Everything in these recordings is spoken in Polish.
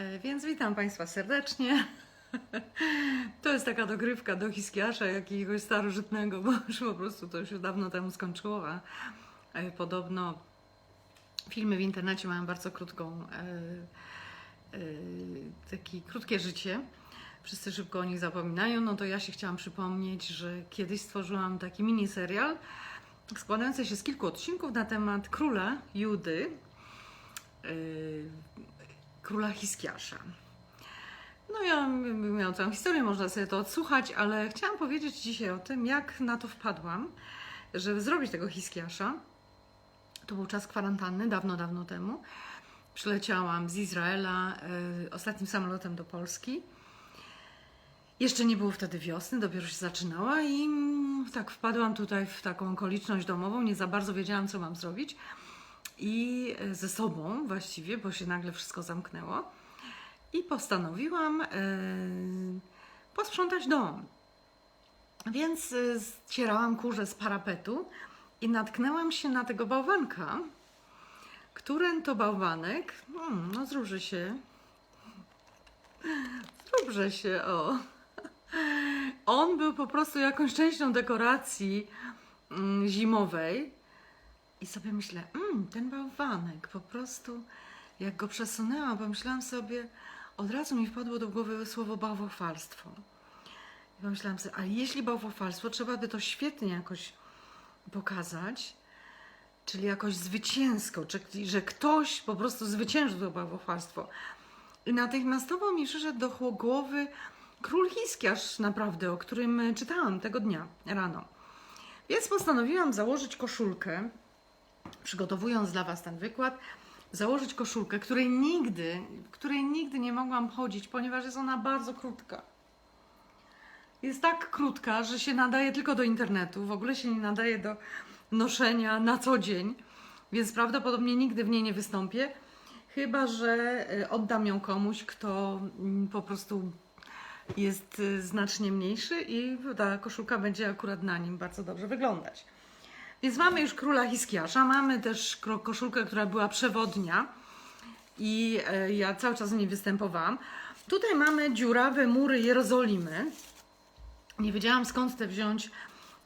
E, Więc witam Państwa serdecznie. To jest taka dogrywka do Hiskiasza jakiegoś starożytnego, bo już po prostu to się dawno temu skończyło, a e, podobno filmy w internecie mają bardzo krótką, e, e, takie krótkie życie. Wszyscy szybko o nich zapominają. No to ja się chciałam przypomnieć, że kiedyś stworzyłam taki mini serial składający się z kilku odcinków na temat króla Judy, e, króla Hiskiasza. No ja miałam całą historię, można sobie to odsłuchać, ale chciałam powiedzieć dzisiaj o tym, jak na to wpadłam, żeby zrobić tego Hiskiasza. To był czas kwarantanny, dawno, dawno temu. Przyleciałam z Izraela y, ostatnim samolotem do Polski. Jeszcze nie było wtedy wiosny, dopiero się zaczynała i tak wpadłam tutaj w taką okoliczność domową, nie za bardzo wiedziałam, co mam zrobić. I y, ze sobą właściwie, bo się nagle wszystko zamknęło. I postanowiłam y, posprzątać dom. Więc ścierałam kurze z parapetu i natknęłam się na tego bałwanka, który to bałwanek, hmm, no zróży się, zróbże się, o. On był po prostu jakąś częścią dekoracji mm, zimowej i sobie myślę, mm, ten bałwanek po prostu, jak go przesunęłam, pomyślałam sobie, od razu mi wpadło do głowy słowo bałwochwalstwo. I pomyślałam sobie, a jeśli bałwochwalstwo, trzeba by to świetnie jakoś pokazać, czyli jakoś zwycięsko, czyli że ktoś po prostu zwyciężył to bałwochwalstwo. I natychmiastowo mi przyszedł do głowy król Hiskiarz naprawdę, o którym e, czytałam tego dnia rano. Więc postanowiłam założyć koszulkę, przygotowując dla Was ten wykład, założyć koszulkę, której nigdy, której nigdy nie mogłam chodzić, ponieważ jest ona bardzo krótka. Jest tak krótka, że się nadaje tylko do internetu, w ogóle się nie nadaje do noszenia na co dzień, więc prawdopodobnie nigdy w niej nie wystąpię, chyba że y, oddam ją komuś, kto mm, po prostu jest y, znacznie mniejszy i ta koszulka będzie akurat na nim bardzo dobrze wyglądać. Więc mamy już króla Hiskiasza, mamy też koszulkę, która była przewodnia i e, ja cały czas w niej występowałam. Tutaj mamy dziurawe mury Jerozolimy. Nie wiedziałam skąd te wziąć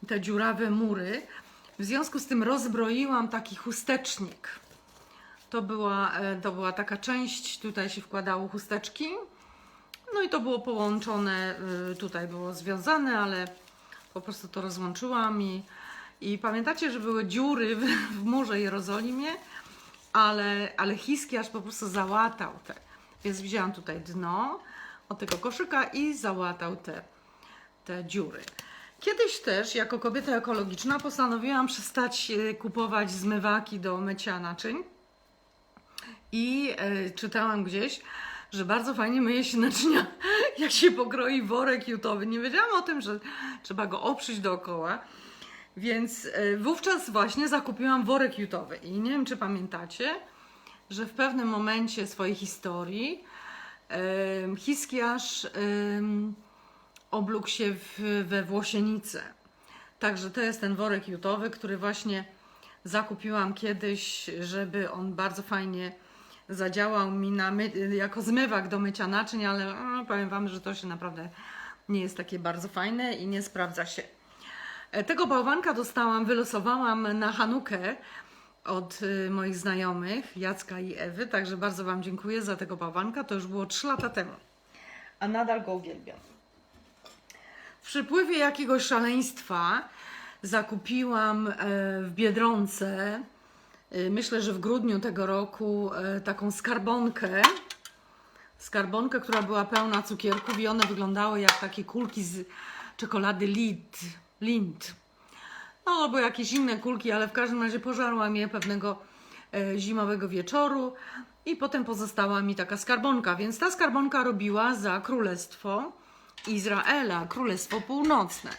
te dziurawe mury. W związku z tym rozbroiłam taki chustecznik. To była, e, to była taka część, tutaj się wkładało chusteczki. No i to było połączone, y, tutaj było związane, ale po prostu to rozłączyłam i, i pamiętacie, że były dziury w, w murze Jerozolimie, ale, ale Hiskiarz po prostu załatał te. Więc wzięłam tutaj dno od tego koszyka i załatał te, te dziury. Kiedyś też, jako kobieta ekologiczna, postanowiłam przestać e, kupować zmywaki do mycia naczyń. I e, czytałam gdzieś, że bardzo fajnie myje się naczynia, jak się pokroi worek jutowy. Nie wiedziałam o tym, że trzeba go oprzeć dookoła. Więc e, wówczas właśnie zakupiłam worek jutowy. I nie wiem, czy pamiętacie, że w pewnym momencie swojej historii em, Hiskiarz oblógł się we włosienicę. Także to jest ten worek jutowy, który właśnie zakupiłam kiedyś, żeby on bardzo fajnie zadziałał mi na jako zmywak do mycia naczyń, ale mm, powiem Wam, że to się naprawdę nie jest takie bardzo fajne i nie sprawdza się. E, Tego bałwanka dostałam, wylosowałam na Hanukę od y, moich znajomych, Jacka i Ewy, także bardzo Wam dziękuję za tego bałwanka. To już było 3 lata temu, a nadal go uwielbiam. W przypływie jakiegoś szaleństwa zakupiłam e, w Biedronce, e, myślę, że w grudniu tego roku, taką skarbonkę. Skarbonkę, która była pełna cukierków i one wyglądały jak takie kulki z czekolady Lind. Lind. No, albo jakieś inne kulki, ale w każdym razie pożarłam je pewnego e, zimowego wieczoru i potem pozostała mi taka skarbonka, więc ta skarbonka robiła za Królestwo Izraela, Królestwo Północne.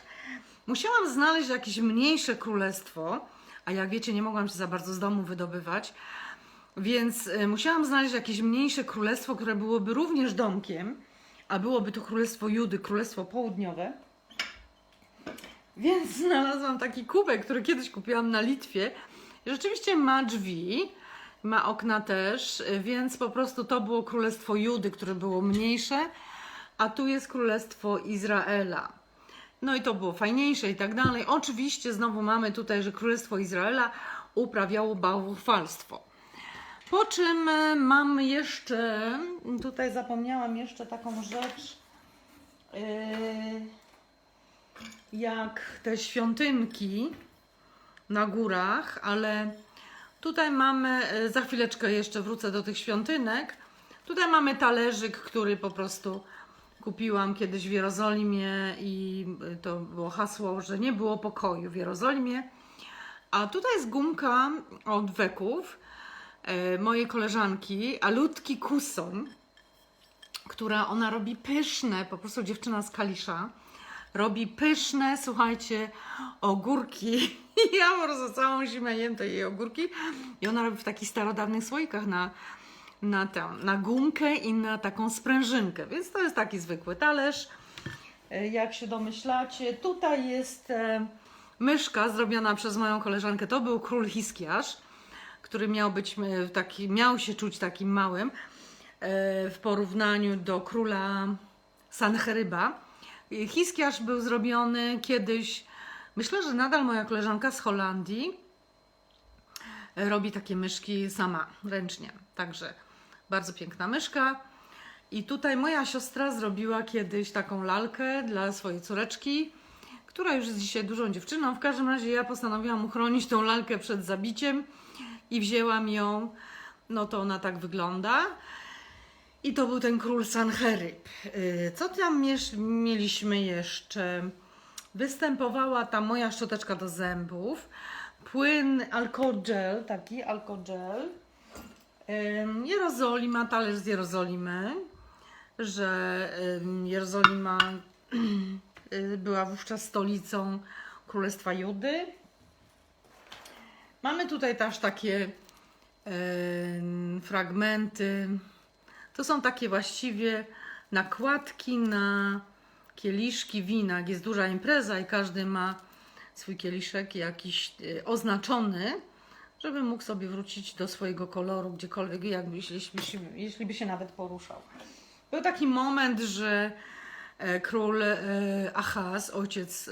Musiałam znaleźć jakieś mniejsze królestwo, a jak wiecie, nie mogłam się za bardzo z domu wydobywać, więc e, musiałam znaleźć jakieś mniejsze królestwo, które byłoby również domkiem, a byłoby to Królestwo Judy, Królestwo Południowe. Więc znalazłam taki kubek, który kiedyś kupiłam na Litwie. Rzeczywiście ma drzwi, Ma okna też, więc po prostu to było królestwo Judy, które było mniejsze, a tu jest królestwo Izraela. No i to było fajniejsze i tak dalej. Oczywiście znowu mamy tutaj, że królestwo Izraela uprawiało bałwochwalstwo. Po czym y, mam jeszcze, tutaj zapomniałam jeszcze taką rzecz, yy, jak te świątynki na górach, ale tutaj mamy, y, za chwileczkę jeszcze wrócę do tych świątynek. Tutaj mamy talerzyk, który po prostu kupiłam kiedyś w Jerozolimie i y, to było hasło, że nie było pokoju w Jerozolimie. A tutaj jest gumka od weków e, mojej koleżanki, Alutki Kusoń, która ona robi pyszne, po prostu dziewczyna z Kalisza, robi pyszne, słuchajcie, ogórki. Ja po prostu całą zimę jem te jej ogórki i ona robi w takich starodawnych słoikach na, na tę, na gumkę i na taką sprężynkę, więc to jest taki zwykły talerz. E, Jak się domyślacie, tutaj jest e, myszka zrobiona przez moją koleżankę. To był król Hiskiarz, który miał być e, taki, miał się czuć takim małym w porównaniu do króla Sancheryba. I Hiskiarz był zrobiony kiedyś, myślę, że nadal moja koleżanka z Holandii e, robi takie myszki sama, ręcznie. Także bardzo piękna myszka. I tutaj moja siostra zrobiła kiedyś taką lalkę dla swojej córeczki, która już jest dzisiaj dużą dziewczyną. W każdym razie ja postanowiłam uchronić tą lalkę przed zabiciem i wzięłam ją. No to ona tak wygląda. I to był ten król Sancheryb. Yy, Co tam mieliśmy jeszcze? Występowała ta moja szczoteczka do zębów. Płyn alkogel, taki alkogel. Ym, Jerozolima, talerz z Jerozolimy, że Jerozolima y, była wówczas stolicą Królestwa Judy. Mamy tutaj też takie fragmenty. To są takie właściwie nakładki na kieliszki wina. Jest duża impreza i każdy ma swój kieliszek jakiś y, oznaczony, żeby mógł sobie wrócić do swojego koloru gdziekolwiek, jakby, jeśli, jeśli, jeśli by się nawet poruszał. Był taki moment, że e, król e, Achaz, ojciec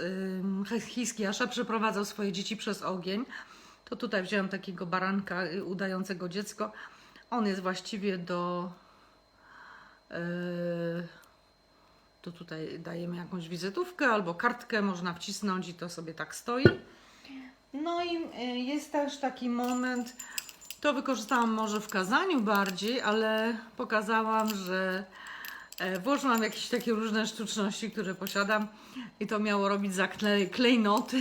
e, Hiskiasza, przeprowadzał swoje dzieci przez ogień. To tutaj wziąłem takiego baranka udającego dziecko. On jest właściwie do. E, To tutaj dajemy jakąś wizytówkę albo kartkę, można wcisnąć i to sobie tak stoi. No i y, jest też taki moment, to wykorzystałam może w kazaniu bardziej, ale pokazałam, że e, włożyłam jakieś takie różne sztuczności, które posiadam i to miało robić za klej, klejnoty,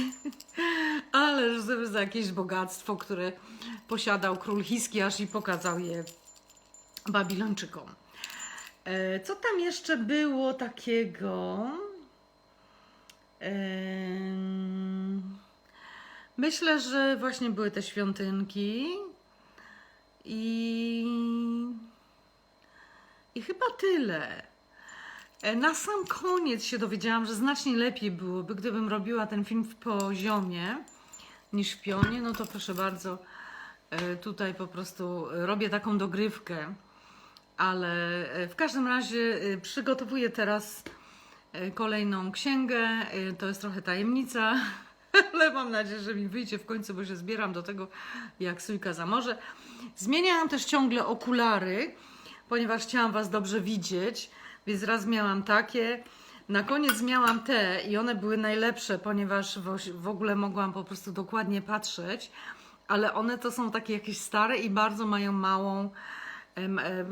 ale że za jakieś bogactwo, które posiadał król Hiskiarz i pokazał je Babilończykom. E, Co tam jeszcze było takiego? Myślę, że właśnie były te świątynki i, i chyba tyle. E, Na sam koniec się dowiedziałam, że znacznie lepiej byłoby, gdybym robiła ten film w poziomie niż w pionie. No to proszę bardzo, e, tutaj po prostu robię taką dogrywkę, ale e, w każdym razie e, przygotowuję teraz e, kolejną księgę. To jest trochę tajemnica, ale mam nadzieję, że mi wyjdzie w końcu, bo się zbieram do tego jak sójka za morze. Zmieniałam też ciągle okulary, ponieważ chciałam Was dobrze widzieć, więc raz miałam takie. Na koniec miałam te i one były najlepsze, ponieważ w, ogóle mogłam po prostu dokładnie patrzeć, ale one to są takie jakieś stare i bardzo mają małą,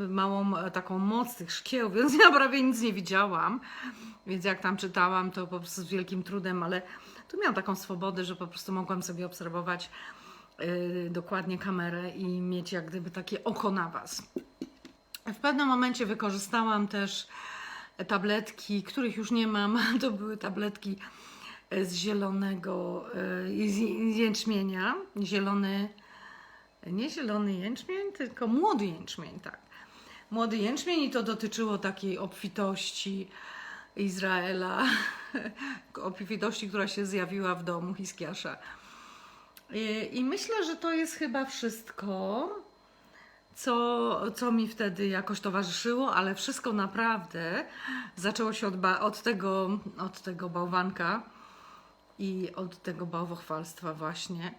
małą e, taką moc tych szkieł, więc ja prawie nic nie widziałam. Więc jak tam czytałam, to po prostu z wielkim trudem, ale tu miałam taką swobodę, że po prostu mogłam sobie obserwować yy, dokładnie kamerę i mieć jak gdyby takie oko na Was. W pewnym momencie wykorzystałam też tabletki, których już nie mam. To były tabletki e, z zielonego e, z jęczmienia. Zielony, nie zielony jęczmień, tylko młody jęczmień, tak. Młody jęczmień i to dotyczyło takiej obfitości Izraela, obfitości, która się zjawiła w domu Hiskiasza. I, myślę, że to jest chyba wszystko. co, co mi wtedy jakoś towarzyszyło, ale wszystko naprawdę zaczęło się od, od, tego, od tego bałwanka i od tego bałwochwalstwa właśnie,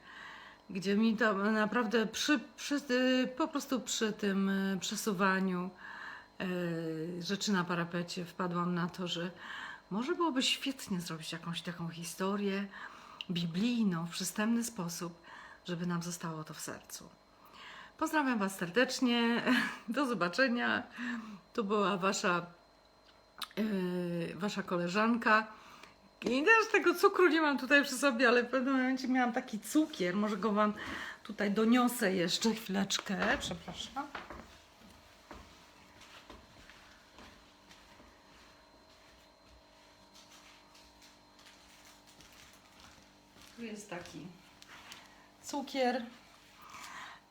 gdzie mi to naprawdę przy, przy, y, po prostu przy tym y, przesuwaniu y, rzeczy na parapecie wpadłam na to, że może byłoby świetnie zrobić jakąś taką historię biblijną w przystępny sposób, żeby nam zostało to w sercu. Pozdrawiam Was serdecznie. Do zobaczenia. To była Wasza, yy, wasza koleżanka. I też tego cukru nie mam tutaj przy sobie, ale w pewnym momencie miałam taki cukier. Może go Wam tutaj doniosę jeszcze chwileczkę. Przepraszam. Tu jest taki cukier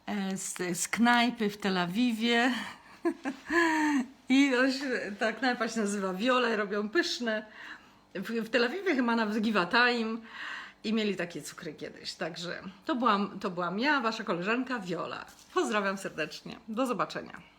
e, z, z knajpy w Tel Awiwie. I oś, ta knajpa się nazywa Viola i robią pyszne. W, w Tel Awiwie chyba nawet Givatayim i mieli takie cukry kiedyś. Także to byłam, to byłam ja, wasza koleżanka Viola. Pozdrawiam serdecznie. Do zobaczenia.